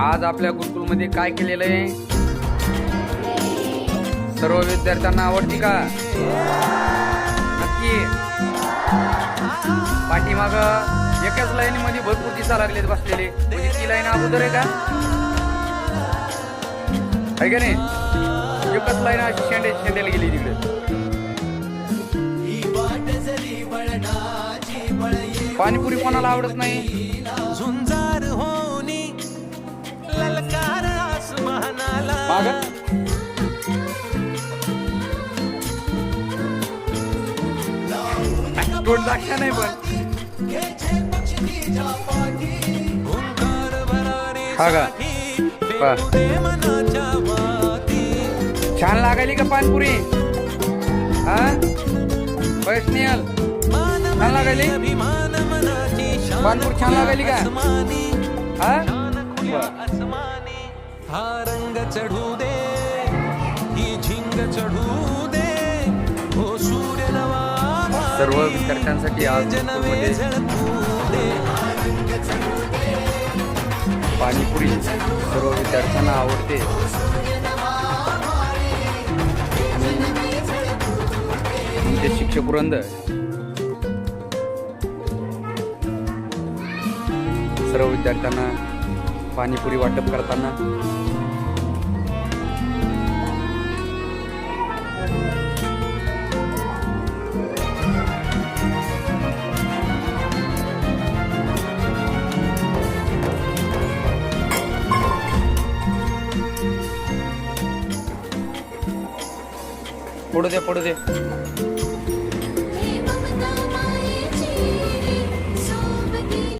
आज आपल्या गुरुकुलमध्ये काय केलेलं आहे? सर्व विद्यार्थ्यांना आवडते का? नक्की. पाठीमाग एकाच लाईनीमध्ये भरपूर दिसा लागलेत बसलेले. म्हणजे ती लाईन अगोदर आहे का? आहे का नाही? एकच लाईन अशी शेंडे शेंडेल गेली तिकडे. पाणीपुरी कोणाला आवडत नाही? गुड दाखवा नाही पण हा का? छान लागायली का पानपुरी? हा? वैष्णल मान छान लागायली अभिमान पानपुरी छान लागायली का? हा? हा रंग चढू दे ही झिंग चढू दे सर्व विद्यार्थ्यांसाठी आज पाणीपुरी सर्व विद्यार्थ्यांना आवडते. आणि ते शिक्षक वृंद. सर्व विद्यार्थ्यांना पाणीपुरी वाटप करताना पडू दे पडू दे